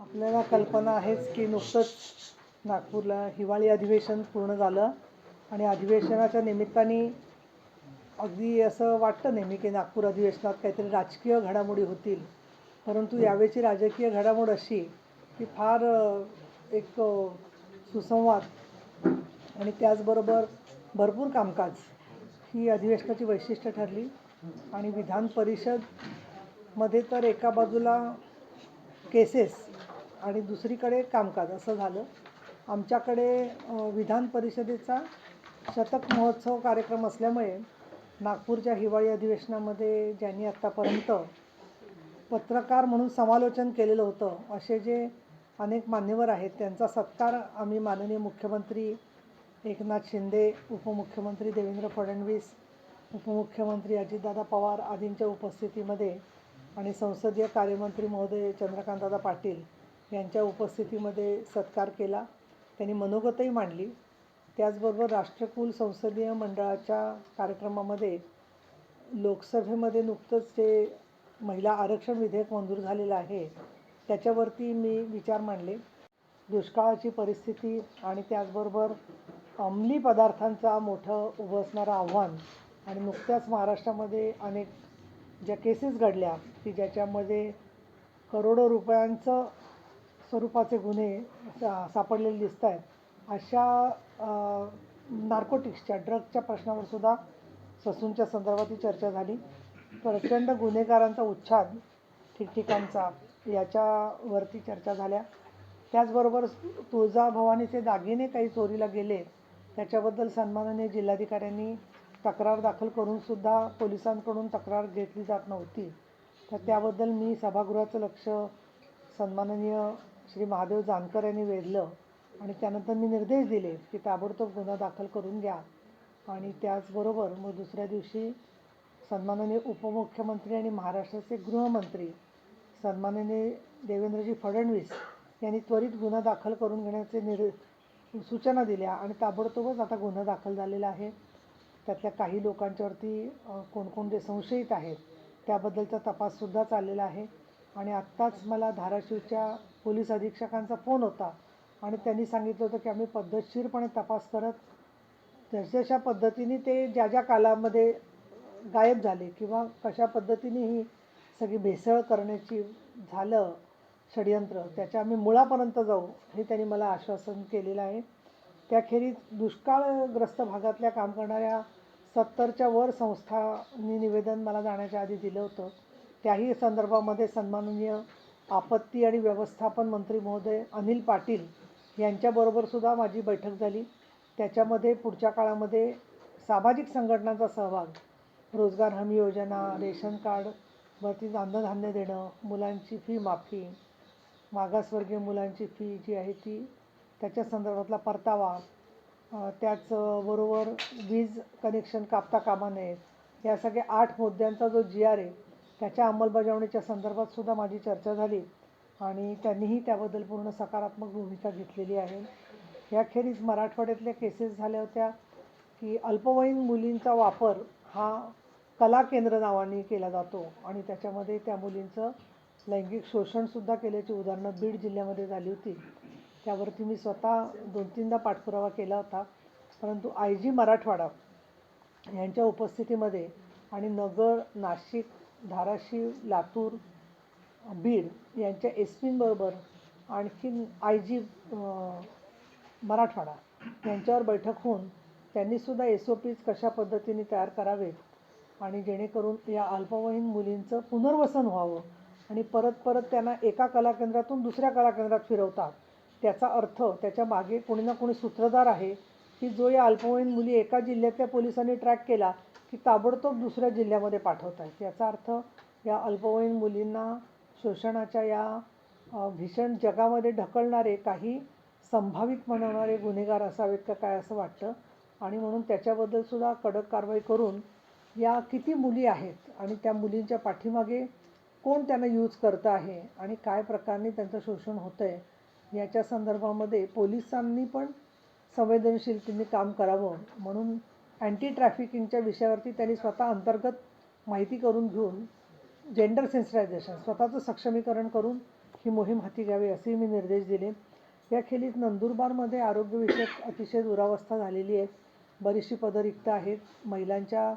आपल्याला कल्पना आहेच की नुकतंच नागपूरला हिवाळी अधिवेशन पूर्ण झालं आणि अधिवेशनाच्या निमित्ताने अगदी असं वाटतं नेहमी की नागपूर अधिवेशनात काहीतरी राजकीय घडामोडी होतील. परंतु यावेळची राजकीय घडामोड अशी की फार एक सुसंवाद आणि त्याचबरोबर भरपूर कामकाज ही अधिवेशनाची वैशिष्ट्य ठरली आणि विधान परिषदमध्ये तर एका बाजूला केसेस आणि दुसरीकडे कामकाज. असं झालं. आमच्याकडे विधान परिषदेचा शतक महोत्सव कार्यक्रम असल्यामुळे नागपूरच्या हिवाळी अधिवेशनामध्ये ज्यांनी आत्तापर्यंत पत्रकार म्हणून समालोचन केलेलं होतं असे जे अनेक मान्यवर आहेत त्यांचा सत्कार आम्ही माननीय मुख्यमंत्री एकनाथ शिंदे उपमुख्यमंत्री देवेंद्र फडणवीस उपमुख्यमंत्री अजितदादा पवार आदींच्या उपस्थितीमध्ये आणि संसदीय कार्यमंत्री महोदय चंद्रकांतदादा पाटील यांच्या उपस्थितीमध्ये सत्कार केला. त्यांनी मनोगतही मांडली. त्याचबरोबर राष्ट्रकुल संसदीय मंडळाच्या कार्यक्रमामध्ये लोकसभेमध्ये नुकतंच जे महिला आरक्षण विधेयक मंजूर झालेलं आहे त्याच्यावरती मी विचार मांडले. दुष्काळाची परिस्थिती आणि त्याचबरोबर अंमली पदार्थांचा मोठं उभं असणारं आव्हान आणि नुकत्याच महाराष्ट्रामध्ये अनेक ज्या केसेस घडल्या की ज्याच्यामध्ये करोडो रुपयांचं स्वरूपाचे गुन्हे सा सापडलेले दिसत आहेत. अशा नार्कोटिक्सच्या ड्रगच्या प्रश्नावर सुद्धा ससूनच्या संदर्भात ही चर्चा झाली. प्रचंड गुन्हेगारांचा उच्छाद ठिकठिकाणचा याच्यावरती चर्चा झाल्या. त्याचबरोबर तुळजाभवानीचे दागिने काही चोरीला गेले त्याच्याबद्दल सन्माननीय जिल्हाधिकाऱ्यांनी तक्रार दाखल करूनसुद्धा पोलिसांकडून तक्रार घेतली जात नव्हती. तर त्याबद्दल मी सभागृहाचं लक्ष सन्माननीय श्री महादेव जानकर यांनी वेढलं आणि त्यानंतर मी निर्देश दिले की ताबडतोब गुन्हा दाखल करून घ्या. आणि त्याचबरोबर मग दुसऱ्या दिवशी सन्माननीय उपमुख्यमंत्री आणि महाराष्ट्राचे गृहमंत्री सन्माननीय देवेंद्रजी फडणवीस यांनी त्वरित गुन्हा दाखल करून घेण्याचे निर सूचना दिल्या आणि ताबडतोबच आता गुन्हा दाखल झालेला आहे. त्यातल्या काही लोकांच्यावरती कोणकोणते संशयित आहेत त्याबद्दलचा तपाससुद्धा चाललेला आहे. आणि आत्ताच मला धाराशिवच्या पोलीस अधीक्षकांचा फोन होता आणि त्यांनी सांगितलं होतं की आम्ही पद्धतशीरपणे तपास करत जशा पद्धतीने ते ज्या ज्या कालामध्ये गायब झाले किंवा कशा पद्धतीने ही सगळी भेसळ करण्याची झालं षडयंत्र त्याच्या आम्ही मुळापर्यंत जाऊ हे त्यांनी मला आश्वासन केलेलं आहे. त्याखेरीज दुष्काळग्रस्त भागातल्या काम करणाऱ्या सत्तरच्या वर संस्थांनी निवेदन मला जाण्याच्या आधी दिलं होतं. त्याही संदर्भामध्ये सन्माननीय आपत्ती आणि व्यवस्थापन मंत्री महोदय अनिल पाटील यांच्याबरोबर सुद्धा माझी बैठक झाली. त्याच्यामध्ये पुढच्या काळामध्ये सामाजिक संघटनांचा सहभाग रोजगार हमी योजना रेशन कार्ड वरती अन्नधान्य देणं मुलांची फी माफी मागासवर्गीय मुलांची फी जी आहे ती त्याच्या संदर्भातला परतावा त्याचबरोबर वीज कनेक्शन कापता कामा नये या सगळ्या आठ मुद्द्यांचा जो जी आर आहे त्याच्या अंमलबजावणीच्या संदर्भात सुद्धा माझी चर्चा झाली आणि त्यांनीही त्याबद्दल पूर्ण सकारात्मक भूमिका घेतलेली आहे. याखेरीज मराठवाड्यातल्या केसेस झाल्या होत्या की अल्पवयीन मुलींचा वापर हा कला केंद्र नावाने केला जातो आणि त्याच्यामध्ये त्या मुलींचं लैंगिक शोषणसुद्धा केल्याची उदाहरणं बीड जिल्ह्यामध्ये झाली होती. त्यावरती मी स्वतः दोन तीनदा पाठपुरावा केला होता. परंतु आय जी मराठवाडा यांच्या उपस्थितीमध्ये आणि नगर नाशिक धाराशिव लातूर बीड यांच्या एस पींबरोबर आणखीन आय जी मराठवाडा यांच्यावर बैठक होऊन त्यांनीसुद्धा एस ओ पीज कशा पद्धतीने तयार करावेत आणि जेणेकरून या अल्पवयीन मुलींचं पुनर्वसन व्हावं आणि परत परत त्यांना एका कलाकेंद्रातून दुसऱ्या कलाकेंद्रात फिरवतात त्याचा अर्थ त्याच्यामागे कोणी ना कोणी सूत्रधार आहे की जो या अल्पवयीन मुली एका जिल्ह्यातल्या पोलिसांनी ट्रॅक केला की ताबडतोब दुसऱ्या जिल्ह्यामध्ये पाठवत आहेत याचा अर्थ या अल्पवयीन मुलींना शोषणाच्या या भीषण जगामध्ये ढकलणारे काही संभावित म्हणवणारे गुन्हेगार असावेत का काय असं वाटतं? आणि म्हणून त्याच्याबद्दलसुद्धा कडक कारवाई करून या किती मुली आहेत आणि त्या मुलींच्या पाठीमागे कोण त्यांना यूज करतं आहे आणि काय प्रकारने त्यांचं शोषण होतं आहे याच्या संदर्भामध्ये पोलिसांनी पण संवेदनशीलतेने काम करावं म्हणून अँटी ट्रॅफिकिंगच्या विषयावरती त्यांनी स्वतः अंतर्गत माहिती करून घेऊन जेंडर सेन्सिटायझेशन स्वतःचं सक्षमीकरण करून ही मोहीम हाती घ्यावी असेही मी निर्देश दिले. याखेरीज नंदुरबारमध्ये आरोग्यविषयक अतिशय दुरावस्था झालेली आहे. बरीचशी पदं रिक्त आहेत. महिलांच्या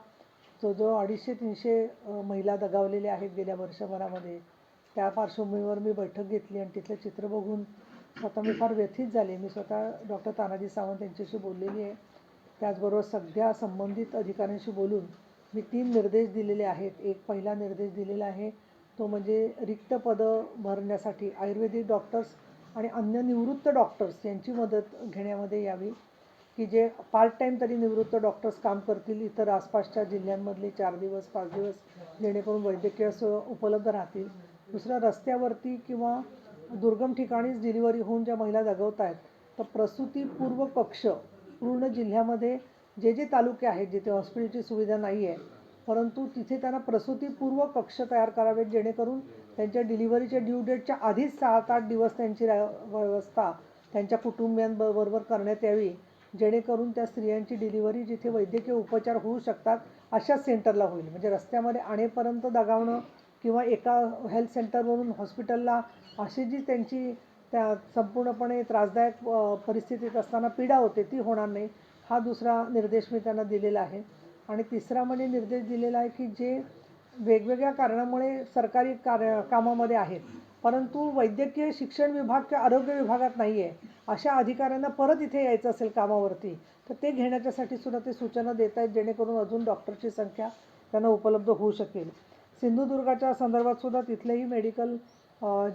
जवळजवळ अडीचशे तीनशे महिला दगावलेल्या आहेत गेल्या वर्षभरामध्ये. त्या पार्श्वभूमीवर मी बैठक घेतली आणि तिथलं चित्र बघून स्वतः मी फार व्यथित झाले. मी स्वतः डॉक्टर तानाजी सावंत यांच्याशी बोललेली आहे. त्याचबरोबर सगळ्या संबंधित अधिकाऱ्यांशी बोलून मी तीन निर्देश दिलेले आहेत. एक पहिला निर्देश दिलेला आहे तो म्हणजे रिक्त पदं भरण्यासाठी आयुर्वेदिक डॉक्टर्स आणि अन्य निवृत्त डॉक्टर्स यांची मदत घेण्यामध्ये यावी. की जे पार्ट टाईम तरी निवृत्त डॉक्टर्स काम करतील इतर आसपासच्या जिल्ह्यांमधले चार दिवस पाच दिवस जेणेकरून वैद्यकीय सेवा उपलब्ध राहतील. दुसरं रस्त्यावरती किंवा दुर्गम ठिकाणीच डिलिव्हरी होऊन ज्या महिला जगवत आहेत तर प्रसूतीपूर्व कक्ष पूर्ण जिल्ह्यामध्ये जे जे तालुके आहेत जिथे हॉस्पिटलची सुविधा नाही आहे परंतु तिथे त्यांना प्रसूतीपूर्व कक्ष तयार करावेत जेणेकरून त्यांच्या डिलिव्हरीच्या ड्यू डेटच्या आधीच सात आठ दिवस त्यांची व्यवस्था त्यांच्या कुटुंबियांबरोबर करण्यात यावी जेणेकरून त्या स्त्रियांची डिलिव्हरी जिथे वैद्यकीय उपचार होऊ शकतात अशाच सेंटरला होईल. म्हणजे रस्त्यामध्ये आणेपर्यंत दगावणं किंवा एका हेल्थ सेंटरवरून हॉस्पिटलला अशी जी त्यांची त्या संपूर्णपणे त्रासदायक परिस्थितीत असताना पीडा होते ती होणार नाही हा दुसरा निर्देश मी त्यांना दिलेला आहे. आणि तिसरा म्हणजे निर्देश दिलेला आहे की जे वेगवेगळ्या कारणामुळे सरकारी कार्य कामामध्ये आहेत परंतु वैद्यकीय शिक्षण विभाग किंवा आरोग्य विभागात नाही आहे अशा अधिकाऱ्यांना परत इथे यायचं असेल कामावरती तर ते घेण्याच्यासाठी सुद्धा ते सूचना देत आहेत जेणेकरून अजून डॉक्टरची संख्या त्यांना उपलब्ध होऊ शकेल. सिंधुदुर्गाच्या संदर्भात सुद्धा तिथलेही मेडिकल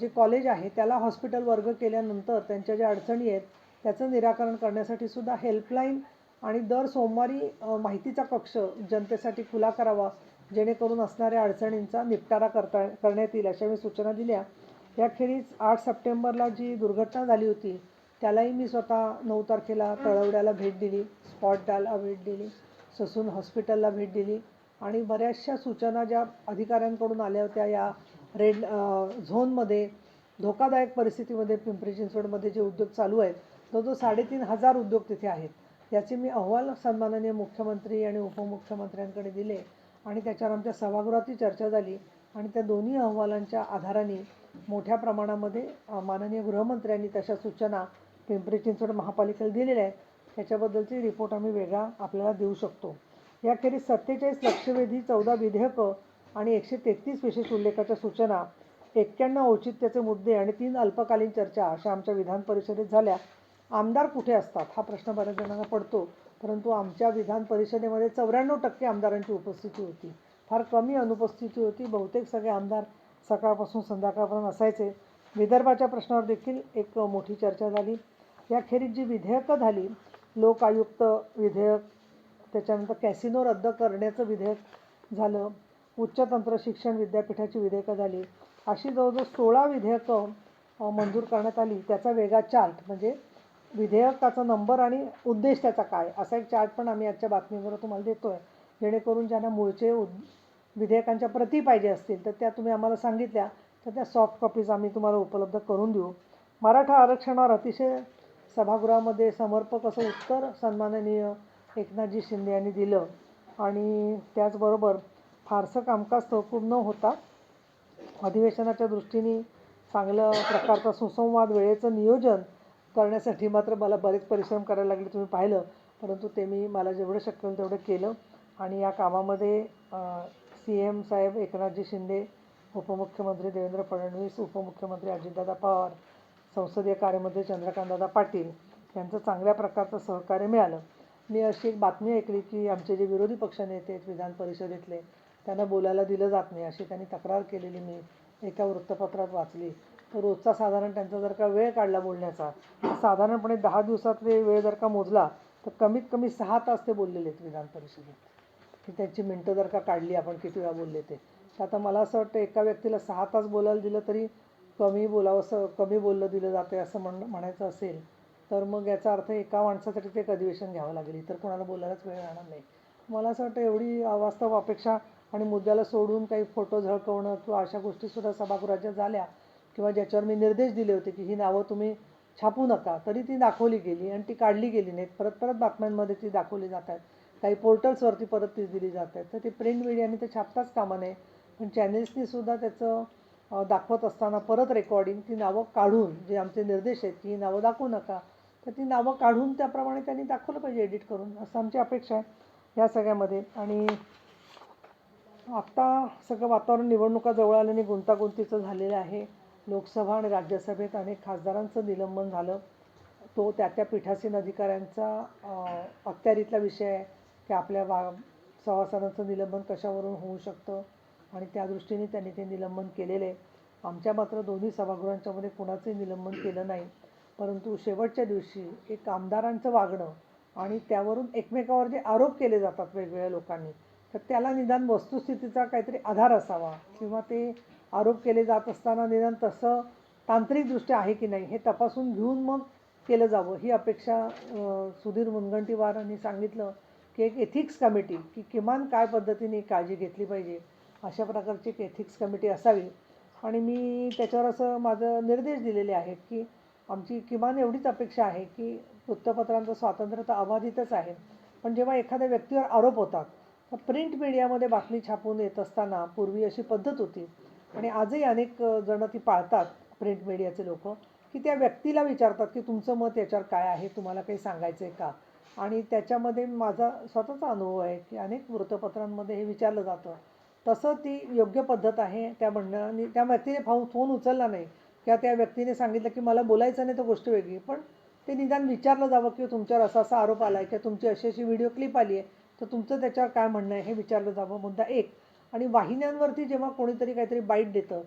जे कॉलेज आहे त्याला हॉस्पिटल वर्ग केल्यानंतर त्यांच्या ज्या अडचणी आहेत त्याचं निराकरण करण्यासाठी सुद्धा हेल्पलाईन आणि दर सोमवारी माहितीचा कक्ष जनतेसाठी खुला करावा जेणेकरून असणाऱ्या अडचणींचा निपटारा करता करण्यात येईल अशा मी सूचना दिल्या. याखेरीज आठ सप्टेंबरला जी दुर्घटना झाली होती त्यालाही मी स्वतः नऊ तारखेला तळवड्याला भेट दिली स्पॉटला भेट दिली ससून हॉस्पिटलला भेट दिली आणि बऱ्याचशा सूचना ज्या अधिकाऱ्यांकडून आल्या होत्या या रेड झोनमध्ये धोकादायक परिस्थितीमध्ये पिंपरी चिंचवडमध्ये जे उद्योग चालू आहेत जवळजवळ साडेतीन हजार उद्योग तिथे आहेत याचे मी अहवाल सन्माननीय मुख्यमंत्री आणि उपमुख्यमंत्र्यांकडे दिले आणि त्याच्यावर आमच्या सभागृहातही चर्चा झाली आणि त्या दोन्ही अहवालांच्या आधाराने मोठ्या प्रमाणामध्ये माननीय गृहमंत्र्यांनी तशा सूचना पिंपरी चिंचवड महापालिकेला दिलेल्या आहेत. त्याच्याबद्दलची रिपोर्ट आम्ही वेगळा आपल्याला देऊ शकतो. याखेरीज सत्तेचाळीस लक्षवेधी चौदा विधेयकं आणि एकशे तेहतीस विशेष उल्लेखाच्या सूचना एक्क्याण्णव औचित्याचे मुद्दे आणि तीन अल्पकालीन चर्चा अशा आमच्या विधान परिषदेत झाल्या. आमदार कुठे असतात हा प्रश्न बऱ्याच जणांना पडतो परंतु आमच्या विधान परिषदेमध्ये चौऱ्याण्णव टक्के आमदारांची उपस्थिती होती. फार कमी अनुपस्थिती होती. बहुतेक सगळे आमदार सकाळपासून संध्याकाळपर्यंत असायचे. विदर्भाच्या प्रश्नावर देखील एक मोठी चर्चा झाली. याखेरीज जी विधेयकं झाली लोक आयुक्त विधेयक त्याच्यानंतर कॅसिनो रद्द करण्याचं विधेयक झालं. उच्च तंत्र शिक्षण विद्यापीठाची विधेयकं झाली. अशी जवळजवळ सोळा विधेयकं मंजूर करण्यात आली. त्याचा वेगळा चार्ट म्हणजे विधेयकाचा नंबर आणि उद्देश त्याचा काय? असा एक चार्ट पण आम्ही आजच्या बातमीवर तुम्हाला देतो आहे जेणेकरून ज्यांना मूळचे उद विधेयकांच्या प्रती पाहिजे असतील तर त्या तुम्ही आम्हाला सांगितल्या तर त्या सॉफ्ट कॉपीज आम्ही तुम्हाला उपलब्ध करून देऊ. मराठा आरक्षणावर अतिशय सभागृहामध्ये समर्पक असं उत्तर सन्माननीय एकनाथजी शिंदे यांनी दिलं. आणि त्याचबरोबर फारसं कामकाज तहकूब न होता अधिवेशनाच्या दृष्टीने चांगलं प्रकारचा सुसंवाद वेळेचं नियोजन करण्यासाठी मात्र मला बरेच परिश्रम करायला लागले तुम्ही पाहिलं. परंतु ते मी मला जेवढं शक्य होईल तेवढं केलं. आणि या कामामध्ये सी एम साहेब एकनाथजी शिंदे उपमुख्यमंत्री देवेंद्र फडणवीस उपमुख्यमंत्री अजितदादा पवार संसदीय कार्यमंत्री चंद्रकांतदादा पाटील यांचं चांगल्या प्रकारचं सहकार्य मिळालं. मी अशी एक बातमी ऐकली की आमचे जे विरोधी पक्षनेते आहेत विधान परिषदेतले त्यांना बोलायला दिलं जात नाही. अशी त्यांनी तक्रार केलेली मी एका वृत्तपत्रात वाचली. तर रोजचा साधारण त्यांचा जर का वेळ काढला बोलण्याचा साधारणपणे दहा दिवसातले वेळ जर का मोजला तर कमीत कमी सहा तास ते बोललेले आहेत विधान परिषदेत. की त्यांची मिनटं जर का काढली आपण किती वेळा बोलले ते. तर आता मला असं वाटतं एका व्यक्तीला सहा तास बोलायला दिलं तरी कमी बोलावंसं कमी बोललं दिलं जातं असं म्हण म्हणायचं असेल तर मग याचा अर्थ एका माणसासाठी ते एक अधिवेशन घ्यावं लागेल. इतर कोणाला बोलायलाच वेळ राहणार नाही. मला असं वाटतं एवढी अवास्तव अपेक्षा आणि मुद्द्याला सोडून काही फोटो झळकवणं किंवा अशा गोष्टीसुद्धा सभागृहाच्या झाल्या किंवा ज्याच्यावर मी निर्देश दिले होते की ही नावं तुम्ही छापू नका तरी ती दाखवली गेली आणि ती काढली गेली नाहीत. परत परत बातम्यांमध्ये ती दाखवली जात आहेत. काही पोर्टल्सवरती परत ती दिली जात आहेत. तर ती प्रिंट मीडियाने ते छापताच कामा नये पण चॅनेल्सनी सुद्धा त्याचं दाखवत असताना परत रेकॉर्डिंग ती नावं काढून जे आमचे निर्देश आहेत की ही नावं दाखवू नका तर ती नावं काढून त्याप्रमाणे त्यांनी दाखवलं पाहिजे एडिट करून. असं आमची अपेक्षा आहे या सगळ्यामध्ये. आणि आत्ता सगळं वातावरण निवडणुका जवळ आल्याने गुंतागुंतीचं झालेलं आहे. लोकसभा आणि राज्यसभेत अनेक खासदारांचं निलंबन झालं. तो त्या त्या पीठासीन अधिकाऱ्यांचा अखत्यारीतला विषय आहे की आपल्या वा सभासदांचं निलंबन कशावरून होऊ शकतं आणि त्या दृष्टीने त्यांनी ते निलंबन केलेलं. आहे आमच्या मात्र दोन्ही सभागृहांच्यामध्ये कुणाचंही निलंबन केलं नाही. परंतु शेवटच्या दिवशी एक आमदारांचं वागणं आणि त्यावरून एकमेकावर जे आरोप केले जातात वेगवेगळ्या लोकांनी तर त्याला निदान वस्तुस्थितीचा काहीतरी आधार असावा किंवा ते आरोप केले जात असताना निदान तसं तांत्रिकदृष्ट्या आहे की नाही हे तपासून घेऊन मग केलं जावं. ही अपेक्षा सुधीर मुनगंटीवारांनी सांगितलं की एक एथिक्स कमिटी की किमान काय पद्धतीने काळजी घेतली पाहिजे अशा प्रकारची एक एथिक्स कमिटी असावी. आणि मी त्याच्यावर असं माझं निर्देश दिलेले आहेत की आमची किमान एवढीच अपेक्षा आहे की वृत्तपत्रांचं स्वातंत्र्य तर अबाधितच आहे. पण जेव्हा एखाद्या व्यक्तीवर आरोप होतात प्रिंट मीडियामध्ये बातमी छापून येत असताना पूर्वी अशी पद्धत होती. आणि आजही अनेक जण ती पाळतात प्रिंट मीडियाचे लोक. की त्या व्यक्तीला विचारतात की तुमचं मत याच्यावर काय आहे तुम्हाला काही सांगायचं आहे का? आणि त्याच्यामध्ये माझा स्वतःचा अनुभव आहे की अनेक वृत्तपत्रांमध्ये हे विचारलं जातं. तसं ती योग्य पद्धत आहे त्या म्हणण्याने त्या व्यक्तीने फाऊ फोन उचलला नाही. किंवा त्या व्यक्तीने सांगितलं की मला बोलायचं नाही तर गोष्ट वेगळी. पण ते निदान विचारलं जावं की तुमच्यावर असा असा आरोप आला आहे किंवा तुमची अशी अशी व्हिडिओ क्लिप आली आहे. तर तुमचं त्याच्यावर काय म्हणणं आहे हे विचारलं जावं. मुद्दा एक. आणि वाहिन्यांवरती जेव्हा कोणीतरी काहीतरी बाईट देतं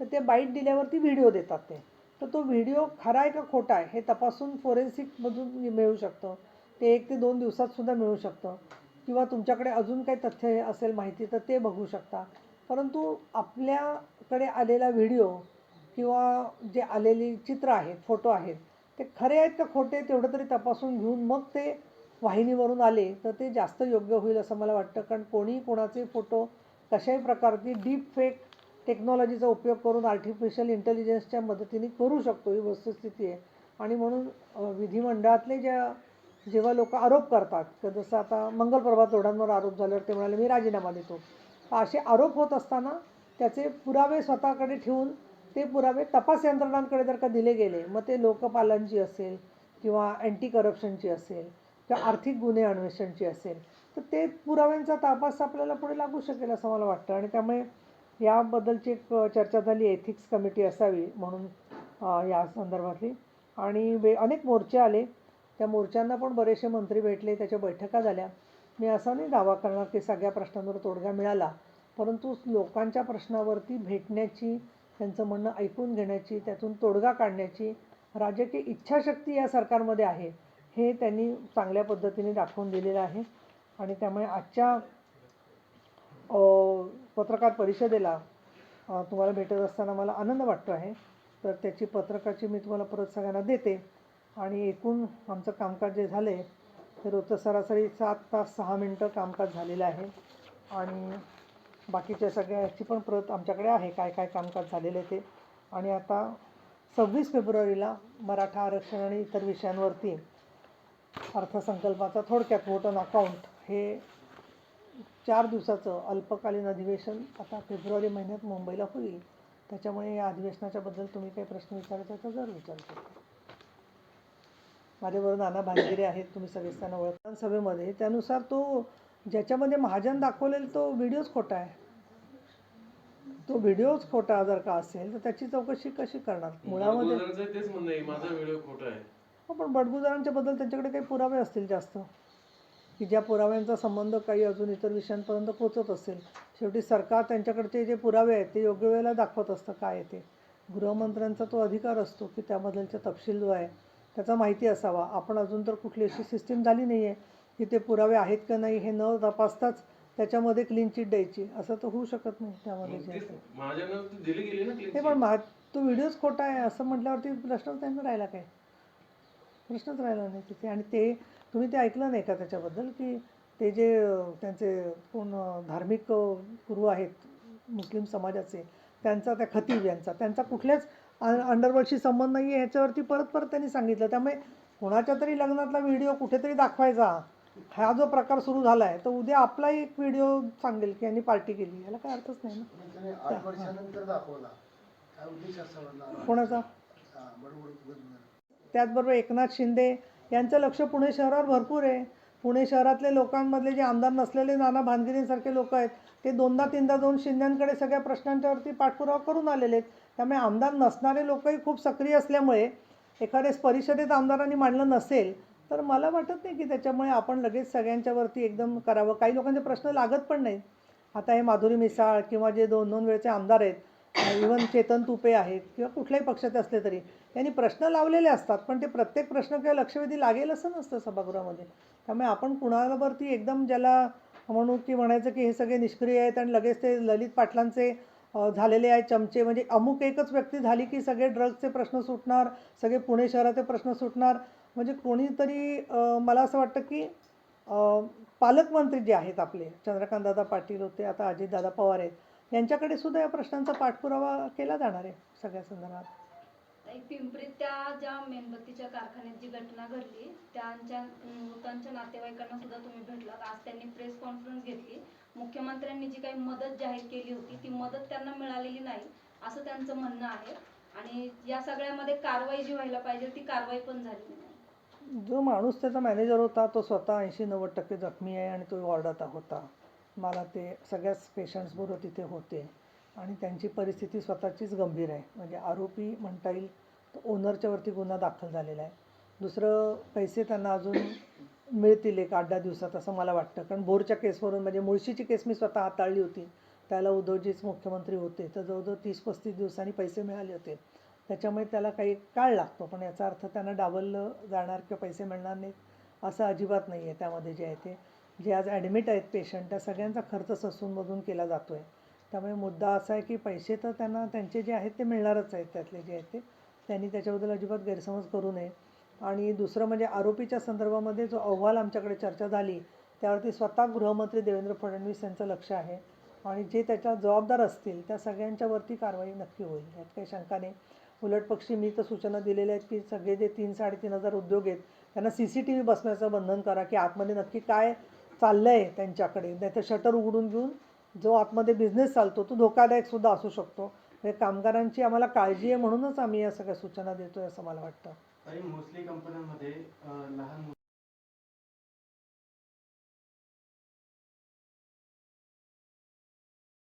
तर ते बाईट दिल्यावरती व्हिडिओ देतात ते. तर तो व्हिडिओ खरा आहे का खोटा आहे हे तपासून फोरेन्सिकमधून मिळू शकतं. ते एक ते दोन दिवसात सुद्धा मिळू शकतं. किंवा तुमच्याकडे अजून काही तथ्य असेल माहिती तर ते बघू शकता. परंतु आपल्याकडे आलेला व्हिडिओ किंवा जे आलेली चित्र आहेत फोटो आहेत ते खरे आहेत का खोटे तेवढं तरी तपासून घेऊन मग ते वाहिनीवरून आले तर ते जास्त योग्य होईल असं मला वाटतं. कारण कोणी कोणाचे फोटो कशाही प्रकारची डीप फेक टेक्नॉलॉजीचा उपयोग करून आर्टिफिशियल इंटेलिजन्सच्या मदतीने करू शकतो ही वस्तुस्थिती आहे. आणि म्हणून विधिमंडळातले ज्या जेव्हा लोक आरोप करतात तर जसं आता मंगलप्रभात तोडांवर आरोप झाल्यावर ते म्हणाले मी राजीनामा देतो. तर असे आरोप होत असताना त्याचे पुरावे स्वतःकडे ठेवून ते पुरावे तपास यंत्रणांकडे जर का दिले गेले मग ते लोकपालांची असेल किंवा अँटी करप्शनची असेल किंवा आर्थिक गुन्हे अन्वेषणची असेल तर ते पुराव्यांचा तपास आपल्याला पुढे लागू शकेल असं मला वाटतं. आणि त्यामुळे याबद्दलची एक चर्चा झाली. एथिक्स कमिटी असावी म्हणून या संदर्भातली. आणि वे अनेक मोर्चे आले. त्या मोर्चांना पण बरेचसे मंत्री भेटले. त्याच्या बैठका झाल्या. मी असा नाही दावा करणार की सगळ्या प्रश्नांवर तोडगा मिळाला. परंतु लोकांच्या प्रश्नावरती भेटण्याची त्यांचं म्हणणं ऐकून घेण्याची त्यातून तोडगा काढण्याची राजकीय इच्छाशक्ती या सरकारमध्ये आहे. हे त्यांनी चांगल्या पद्धतीने दाखवून दिलेलं आहे. आणि त्यामुळे आजच्या पत्रकार परिषदेला तुम्हाला भेटत असताना मला आनंद वाटतो आहे. तर त्याची पत्रकाची मी तुम्हाला परत सगळ्यांना देते. आणि एकूण आमचं कामकाज जे झालं आहे ते रोजचं सरासरी सात तास सहा मिनटं कामकाज झालेलं आहे. आणि बाकीच्या सगळ्याची पण प्रत आमच्याकडे आहे काय काय कामकाज झालेलं आहे ते. आणि आता सव्वीस फेब्रुवारीला मराठा आरक्षण आणि इतर विषयांवरती अर्थसंकल्पाचा थोडक्यात वोट ऑन अकाउंट हे चार दिवसाचं अल्पकालीन अधिवेशन आता फेब्रुवारी महिन्यात मुंबईला होईल. त्याच्यामुळे या अधिवेशनाच्या बद्दल तुम्ही काही प्रश्न विचारायचा तर जर विचारू शकता. माझ्याबरोबर नाना भानगिरे आहेत तुम्ही सगळेच त्यांना ओळखता. सभेमध्ये त्यानुसार तो ज्याच्यामध्ये महाजन दाखवलेला तो व्हिडिओच खोटा आहे. तो व्हिडिओच खोटा जर का असेल तर त्याची चौकशी कशी करणार? मुळामध्ये आहे माझा व्हिडिओ खोटा आहे. हो पण बडगुजरांच्या बद्दल त्यांच्याकडे काही पुरावे असतील जास्त. की ज्या पुराव्यांचा संबंध काही अजून इतर विषयांपर्यंत पोचत असेल. शेवटी सरकार त्यांच्याकडचे जे पुरावे आहेत ते योग्य वेळेला दाखवत असतं काय आहे ते. गृहमंत्र्यांचा तो अधिकार असतो की त्याबद्दलचा तपशील जो आहे त्याचा माहिती असावा. आपण अजून तर कुठली अशी सिस्टीम झाली नाही आहे की ते पुरावे आहेत का नाही हे न तपासताच त्याच्यामध्ये क्लीन चिट द्यायची. असं तर होऊ शकत नाही त्यामध्ये हे पण मा तो व्हिडिओच खोटा आहे असं म्हटल्यावरती प्रश्नच त्यांना राहिला काय? प्रश्नच राहिला नाही तिथे. आणि ते तुम्ही ते ऐकलं नाही का त्याच्याबद्दल की ते जे त्यांचे कोण धार्मिक गुरु आहेत मुस्लिम समाजाचे त्यांचा त्या खतीब यांचा त्यांचा कुठल्याच अंडरवर्ल्डशी संबंध नाही आहे ह्याच्यावरती परत परत त्यांनी सांगितलं. त्यामुळे कोणाच्या तरी लग्नातला व्हिडिओ कुठेतरी दाखवायचा. हा जो प्रकार सुरू झाला आहे तर उद्या आपला एक व्हिडिओ सांगेल की यांनी पार्टी केली. याला काय अर्थच नाही ना. कोणाचा? त्याचबरोबर एकनाथ शिंदे यांचं लक्ष पुणे शहरावर भरपूर आहे. पुणे शहरातले लोकांमधले जे आमदार नसलेले नाना भानगिरींसारखे लोक आहेत ते दोनदा तीनदा दोन शिंद्यांकडे सगळ्या प्रश्नांच्यावरती पाठपुरावा करून आलेले आहेत. त्यामुळे आमदार नसणारे लोकही खूप सक्रिय असल्यामुळे एखाद्याच परिषदेत आमदारांनी मांडलं नसेल तर मला वाटत नाही की त्याच्यामुळे आपण लगेच सगळ्यांच्यावरती एकदम करावं. काही लोकांचे प्रश्न लागत पण नाहीत. आता हे माधुरी मिसाळ किंवा जे दोन दोन वेळचे आमदार आहेत इवन चेतन तुपे आहेत किंवा कुठल्याही पक्षाचे असले तरी यांनी प्रश्न लावलेले असतात पण ते प्रत्येक प्रश्न किंवा लक्षवेधी लागेल असं नसतं सभागृहामध्ये. त्यामुळे आपण कुणावरती एकदम ज्याला म्हणू की म्हणायचं की हे सगळे निष्क्रिय आहेत आणि लगेच ते ललित पाटलांचे झालेले आहेत चमचे म्हणजे अमुक एकच व्यक्ती झाली की सगळे ड्रग्सचे प्रश्न सुटणार सगळे पुणे शहराचे प्रश्न सुटणार. म्हणजे कोणीतरी मला असं वाटतं की पालकमंत्री जे आहेत आपले चंद्रकांतदादा पाटील होते आता अजितदादा पवार आहेत यांच्याकडे सुद्धा या प्रश्नांचा पाठपुरावा केला जाणार आहे सगळ्या संदर्भात. पिंपरीत त्या ज्या मेणबत्तीच्या कारखान्यात जी घटना घडली त्यांच्या मृतांच्या नातेवाईकांना सुद्धा तुम्ही भेटलात. आज त्यांनी प्रेस कॉन्फरन्स घेतली. मुख्यमंत्र्यांनी जी काही मदत जाहीर केली होती ती मदत त्यांना मिळालेली नाही असं त्यांचं म्हणणं आहे. आणि या सगळ्यामध्ये कारवाई जी व्हायला पाहिजे ती कारवाई पण झाली नाही. जो माणूस त्याचा मॅनेजर होता तो स्वतः ऐंशी नव्वद टक्के जखमी आहे आणि तो वॉर्डात होता. मला ते सगळ्याच पेशंट्सबरोबर तिथे होते. आणि त्यांची परिस्थिती स्वतःचीच गंभीर आहे. म्हणजे आरोपी म्हणता येईल ओनरच्या वरती गुन्हा दाखल झालेला आहे. दुसरं पैसे त्यांना अजून मिळतील एक आठ दहा दिवसात असं मला वाटतं. कारण बोरच्या केसवरून म्हणजे मुळशीची केस मी स्वतः हाताळली होती. त्याला उद्धवजीच मुख्यमंत्री होते. तर जवळजवळ तीस पस्तीस दिवसांनी पैसे मिळाले होते. त्याच्यामुळे त्याला काही काळ लागतो. पण याचा अर्थ त्यांना डावललं जाणार किंवा पैसे मिळणार नाहीत असं अजिबात नाही आहे त्यामध्ये जे आहे ते. जे आज ॲडमिट आहेत पेशंट त्या सगळ्यांचा खर्च ससूनमधून केला जातो आहे त्यामुळे मुद्दा असा आहे की पैसे तर त्यांना त्यांचे जे आहेत ते मिळणारच आहेत त्यातले जे आहेत ते. त्यांनी त्याच्याबद्दल अजिबात गैरसमज करू नये. आणि दुसरं म्हणजे आरोपीच्या संदर्भामध्ये जो अहवाल आमच्याकडे चर्चा झाली त्यावरती स्वतः गृहमंत्री देवेंद्र फडणवीस यांचं लक्ष आहे. आणि जे त्याच्या जबाबदार असतील त्या सगळ्यांच्यावरती कारवाई नक्की होईल. यात काही शंका नाही. उलट पक्षी मी तर सूचना दिलेल्या आहेत की सगळे जे तीन साडेतीन हजार उद्योग आहेत त्यांना सी सी टी व्ही बसण्याचं बंधन करा की आतमध्ये नक्की काय चाललं आहे त्यांच्याकडे. नाही तर शटर उघडून घेऊन जो आतमध्ये बिझनेस चालतो तो धोकादायक सुद्धा असू शकतो. म्हणजे कामगारांची आम्हाला काळजी आहे म्हणूनच आम्ही या सगळ्या सूचना देतोय असं मला वाटतं. मोस्टली कंपन्यांमध्ये लहान